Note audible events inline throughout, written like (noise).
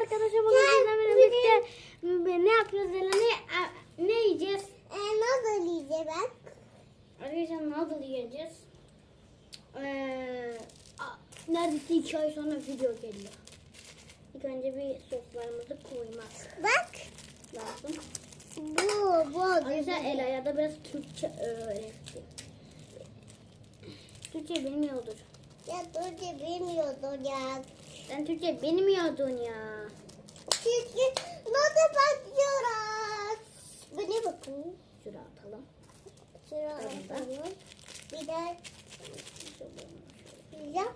arkadaşlar bugün sizlerle birlikte ne yapıyoruz Ela? Ne, ne yiyeceğiz? E, nasıl yiyeceğim ben? Arkadaşlar noodle yiyeceğiz. Ee, neredeyse iki ay sonra video geliyor. İlk önce bir soslarımızı koymak Bak. lazım. Bu, bu. Arkadaşlar Ela'ya da biraz Türkçe öğretti. Türkçe bilmiyordur. Ya Türkçe bilmiyordun ya. Sen Türkçe bilmiyordun ya. Çünkü nasıl bakıyoruz? Ne bakın? Şuraya atalım. Şuraya Tamam. bakalım. Bir de yiyeceğim.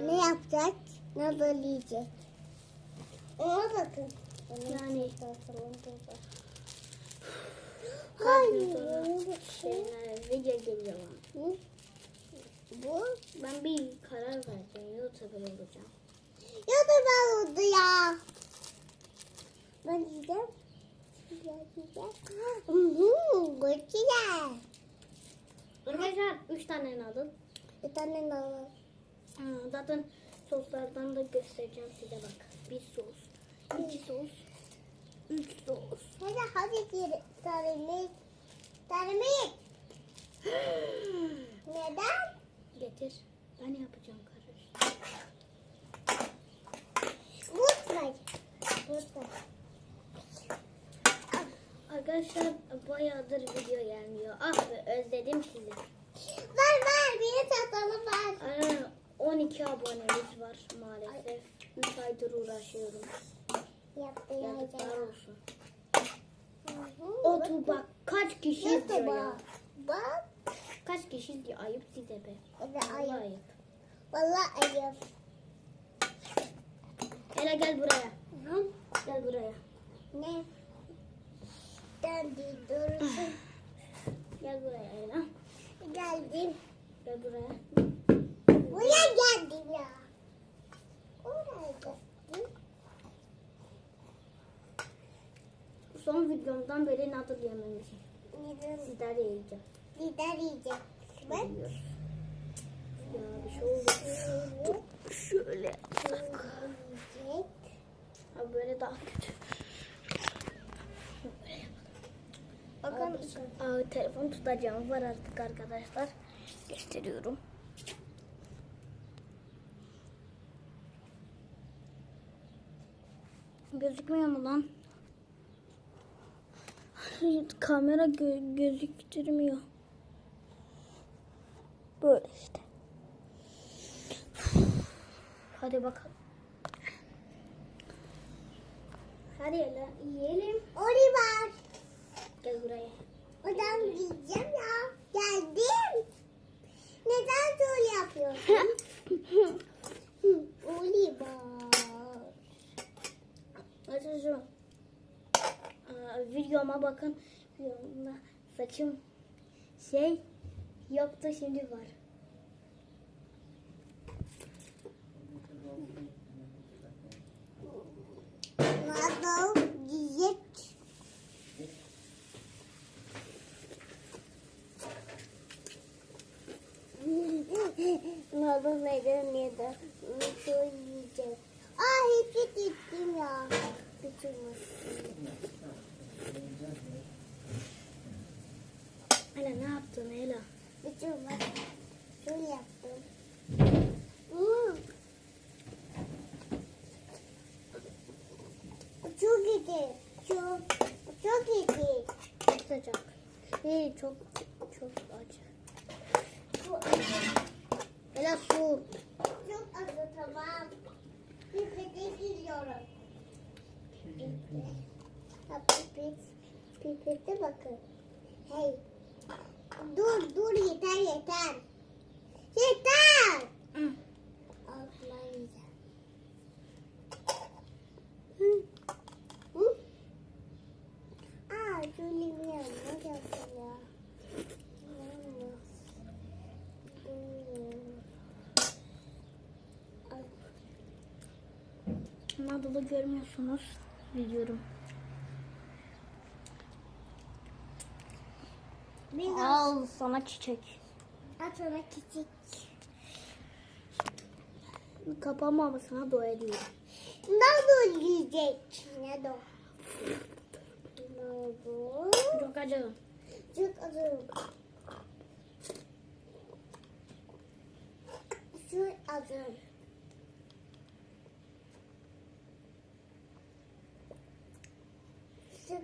Ne yapacak? Nasıl yiyecek? Ona bakın. Yani Hayır. şeyler video geliyor. Bu. Bu. Ben bir karar verdim. YouTuber olacağım. Ben oldu ya. Ben yiyeceğim. Güzel. Arkadaşlar 3 tane aldım. Bir tane var. Hmm, Zaten soslardan da göstereceğim size bak. Bir sos, iki sos, üç sos. Hadi hadi. Tarımik. Tarımik. Neden? Getir. Ben yapacağım karış. Mutfak. Mutfak. Arkadaşlar bayağıdır video gelmiyor. Ah be özledim sizi. Var var. Bir çatalı var. Aa, 12 abonemiz var maalesef. 3 aydır uğraşıyorum. Yaptı Yazıklar olsun. Otur bak kaç kişi izliyor ya. bak? Kaç kişi izliyor ayıp size be. Evet Vallahi ayıp. ayıp. Vallahi ayıp. Ela gel buraya. Hı? Gel buraya. Ne? Geldi dursun. Gel buraya Ela. Geldim. Gel buraya. Buraya geldim ya. Oraya geldim. Son videomdan beri nadıl yememişim. Neden? Sizlerle yiyeceğim. Lider yiyecek. Bak. Yiyoruz. Ya bir şey. Şöyle. Yiyecek. Ha böyle daha kötü. Bakın aa, telefon tutacağım var artık arkadaşlar. Gösteriyorum. Gözükmüyor mu lan? (laughs) Kamera gö- gözüktürmüyor. Böyle işte. Hadi bakalım. Hadi yiyelim. Ori var. Gel buraya. Oradan yiyeceğim ya. Geldim. Neden böyle yapıyorsun? Ori var. Arkadaşlar aa, videoma bakın. Videomda saçım şey yoktu şimdi var. Nasıl neden neden? Nasıl yiyecek? Aa hepsi gittim ya. Bütün Ela ne yaptın Ela? Bütün bak. Şöyle yaptım. Hmm. Çok iyi. Çok, çok iyi. Sıcak. İyi çok çok acı. Bu acı. Ela su. Çok acı tamam. Giriyorum. Pipet. Ha pipet. Pipete bakın. Hey. Dur dur yeter yeter. Yeter. Hı. Atlayacağım. Hı. Hı? Aa, şöyle bir yanına gelsin ya. Olmaz. Hmm. Ay, Nadıl'ı görmüyorsunuz. Biliyorum. Biraz Al sana çiçek. at ona küçük. kapanmamasına dua ediyorum. Nasıl yiyecek? Ne de? Ne oldu? Çok acı. Çok azım. Çok azıldım. Çok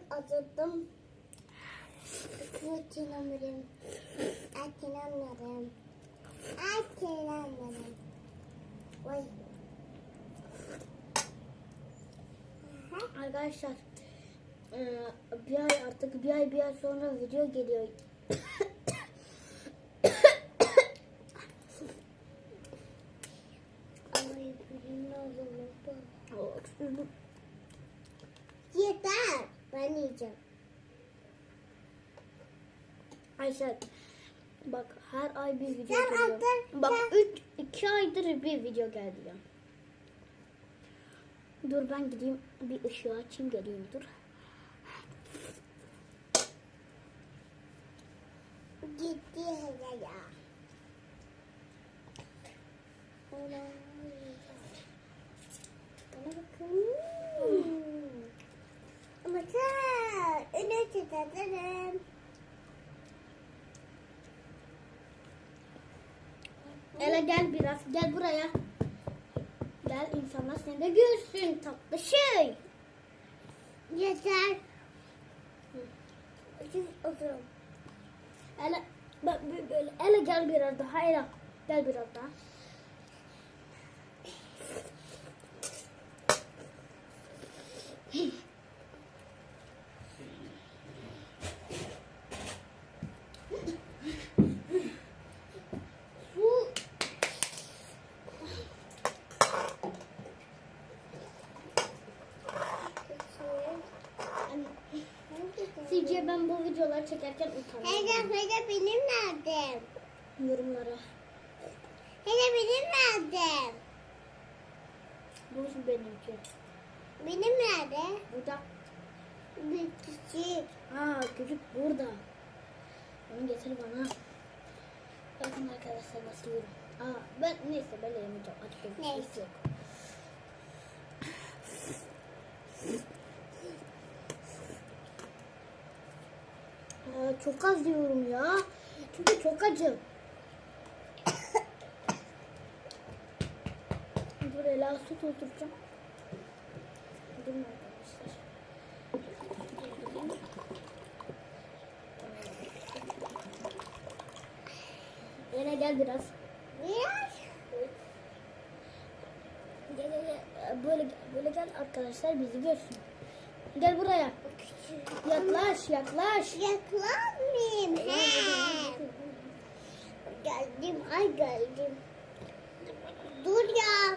inanırım. Ak inanırım. Oy. Aha. Arkadaşlar bir ay artık bir ay bir ay sonra video geliyor. Ay benim azıldı. Yeter. Ben yiyeceğim. Ayşe bak her ay bir video Sen geliyor. attın, Bak sen- üç, iki aydır bir video geldi ya. Dur ben gideyim bir ışığı açayım geleyim dur. Gitti ya. Ona bakın. Çıkartırım. Ela gel biraz gel buraya. Gel insanlar seni de görsün tatlı şey. Yeter. Siz oturun. Ela bak böyle Ela gel biraz daha Ela gel biraz daha. Bu Sizce ben bu videoları çekerken utanıyorum. Hele hele benim nerede? Yorumlara. Hele benim nerede? Bu benimki. Benim nerede? Burada. Bir küçük. Aa çocuk burada. Onu getir bana. Bakın arkadaşlar nasıl yiyorum. Aa ben neyse ben yemeyeceğim. Açık Neyse. yok. Aa, çok az diyorum ya. Çünkü çok acı. (coughs) Dur Ela su dolduracağım. Durun arkadaşlar. Ela gel biraz. Biraz. Gel gel gel. Böyle böyle gel arkadaşlar bizi görsün. Gel buraya. Yaklaş yaklaş. Yaklanmayayım. He. Geldim. Ay geldim. Dur ya.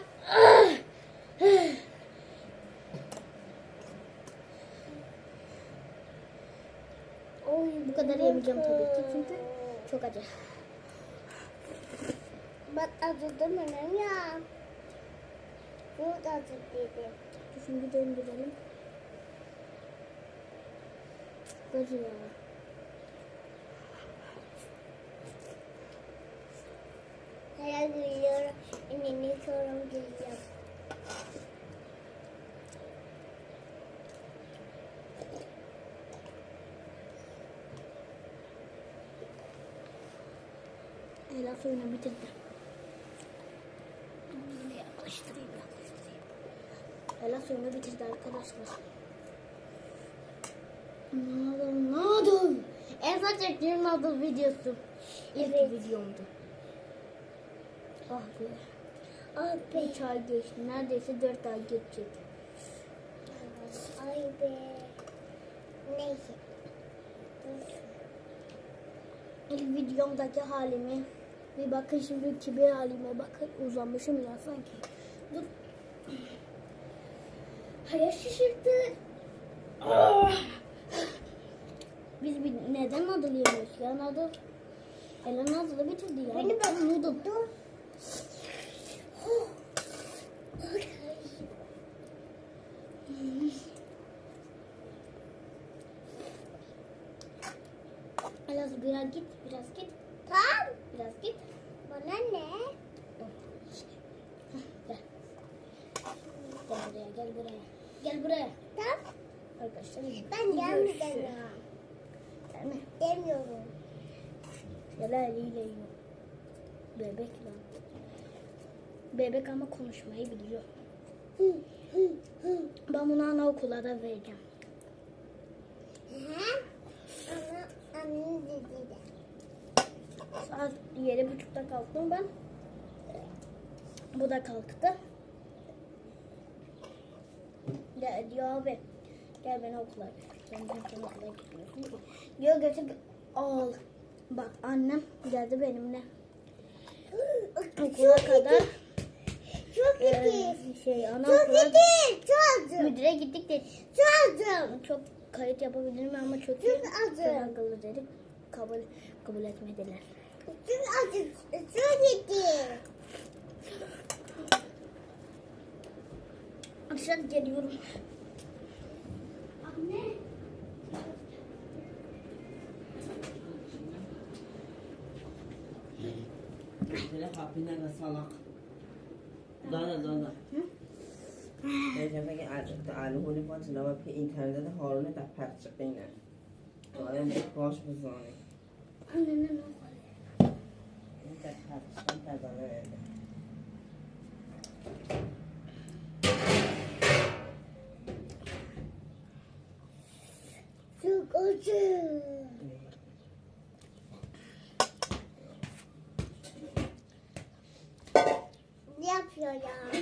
Oy bu kadar yemeyeceğim tabii ki çünkü çok acı. Bak acıdım önüm ya. Çok. Dur Şimdi döndürelim. Acı ya. Hala gülüyorum. Annemi sorum gülüyor. Ela suyunu bitirdi. Yaklaştırayım. Ela suyunu bitirdi arkadaşlar. Nadal. En son çektiğim Nadal videosu. İlk Evet. videomdu. Ah be. Ay be. 3 ay geçti. Neredeyse 4 ay geçecek. Ay be. Neyse. İlk videomdaki halimi bir bakın şimdiki bir halime bakın uzanmışım ya sanki. Dur. Hayır şişirdi. Ah! Biz bir, neden yemiyoruz ya noodle? Ela noodle'ı bitirdi ya. Beni bak. Noodle. Dur. Ela biraz git, biraz git, Tam. biraz git. Bana ne? Heh, Gel. gel buraya. Gel buraya. Tamam. Arkadaşlar. Ben görüşürüz. gelmeyeceğim. Gelme. Demiyorum. Gel eliyle yiyor. Bebek lan. Bebek ama konuşmayı biliyor. Ben bunu anaokula da vereceğim. Saat yedi buçukta kalktım ben. Bu da kalktı. Ya diyor abi gel beni okula götür. Sen sen okula gitmiyorsun. Diyor götür al. Bak annem geldi benimle okula kadar Çok e, iyi. şey Çok anaokula iyi. Çok müdüre gittik dedi. Çok Çok kayıt yapabilir mi ama çok Çok iyi. Çok akıllı dedik. Kabul kabul etmediler. Çok acı. Çok iyi. Aşağı geliyorum. Anne. Böyle hapine de salak. دانا دانا بگه الهونی با جناب پی اینترنت هارونه در پخش بینه آره باش بزانه در پخش بینه Go to. Yapıyor ya?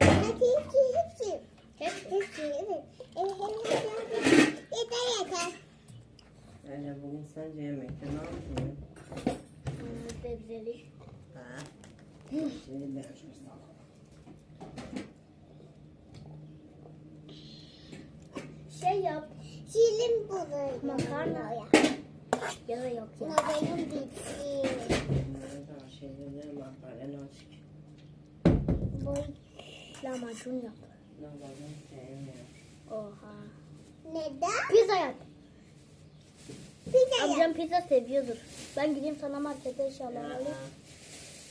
Hadi hepsi hepsi. Hep Hepsi evet. Evet hepsi hepsi. Yeter yeter. Ece bugün sence yemekte ne yaptın? sebzeli. Ha? Şimdi de şu salak. Şey yap. Şirin buluyor. Makarna. Ya da yok ya. Benim bitti. Şeyleri makarna açık. Boy lahmacun yap. Ne babam sevmiyor. Oha. Neden? Pizza yap. Pizza yap. Amcam pizza seviyordur. Ben gideyim sana markete eşyalar alayım.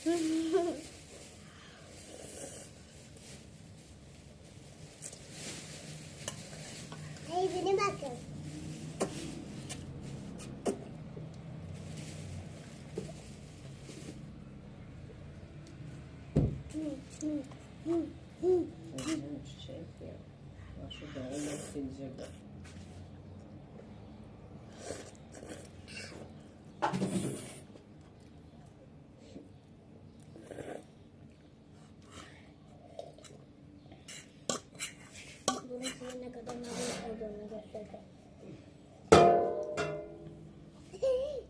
(laughs) Hayır beni bakın. Ece'nin çiçek ya. Bak şu da öyle silecek. Bunun size ne kadar nazik olduğunu göstereceğim.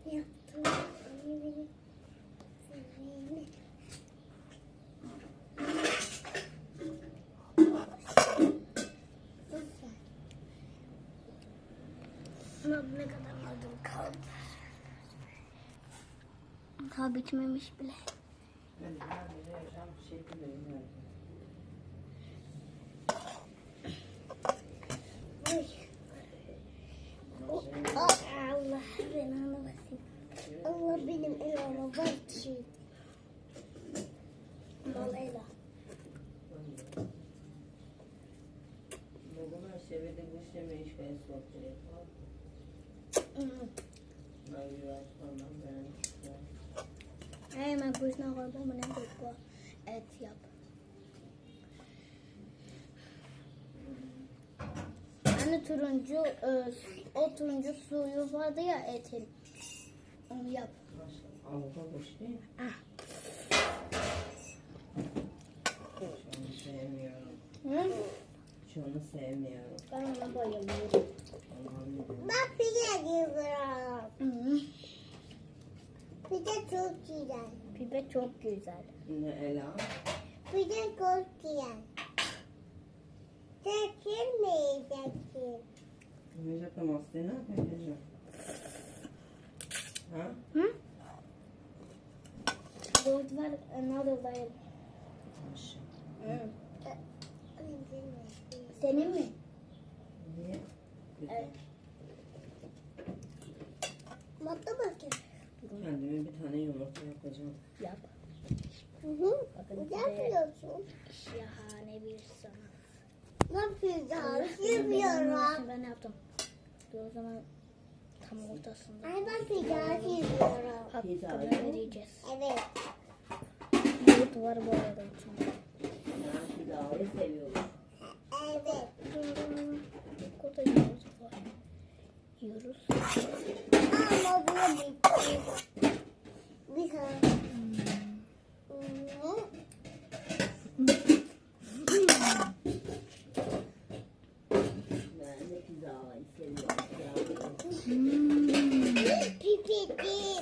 Yaptım. Ama ne kadar nazik kaldı. Daha bitmemiş bile. Ben her bir yaşam şekli veriyorum. Allah beni anlamasın. Allah benim elime baktı. Bal Ela. Bugün sevdi bu sevme iş kayısı ortaya. Ben biraz sonra ben Hemen kuşuna koydum bunu bu et yap. Hani turuncu e, o turuncu suyu vardı ya etin. Onu yap. Avuka boş değil. Ah. Şunu sevmiyorum. Hı? Şunu sevmiyorum. Ben ona bayılıyorum. Bak pide. Hı. Pide çok güzel. Pipe çok güzel. Ne Ela? Pide çok güzel. Çekin mi yiyeceksin? Necdet Amasya ne yapacağım? Ha? Hı? Gold var another var. Senin mi? Niye? Evet. Mutlu bakın. Kendime bir tane yumurta yapacağım. Yap. Hı hı. Bakın Ne yapıyorsun? şahane bir sanat. Ne? Benim Yapıyorum. Ben yaptım? Dur o zaman tam ortasında. Ay ben pilav yapıyorum. Hakkını vereceğiz. Evet. Yoğurt var bu arada içinde. Ben pilavı seviyorum. Evet. Burada yoğurt var. Yiyoruz. Ama bu bitti. Bir tane. Hı. Ben de pilavı seviyorum. Pilavı.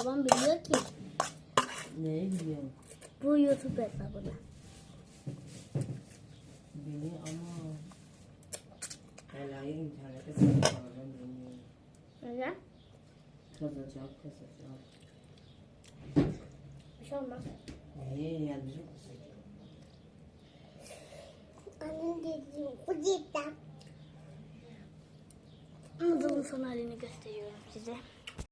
Babam biliyor ki Ne biliyorum? bu YouTube hesabını. Beni ama Hela'yı internete satacağını bilmiyorum. Neden? Kazacak, kazacak. Bir şey olmaz. Neye yazacak? Annem dedi bu cidden. Anadolu son halini gösteriyorum size.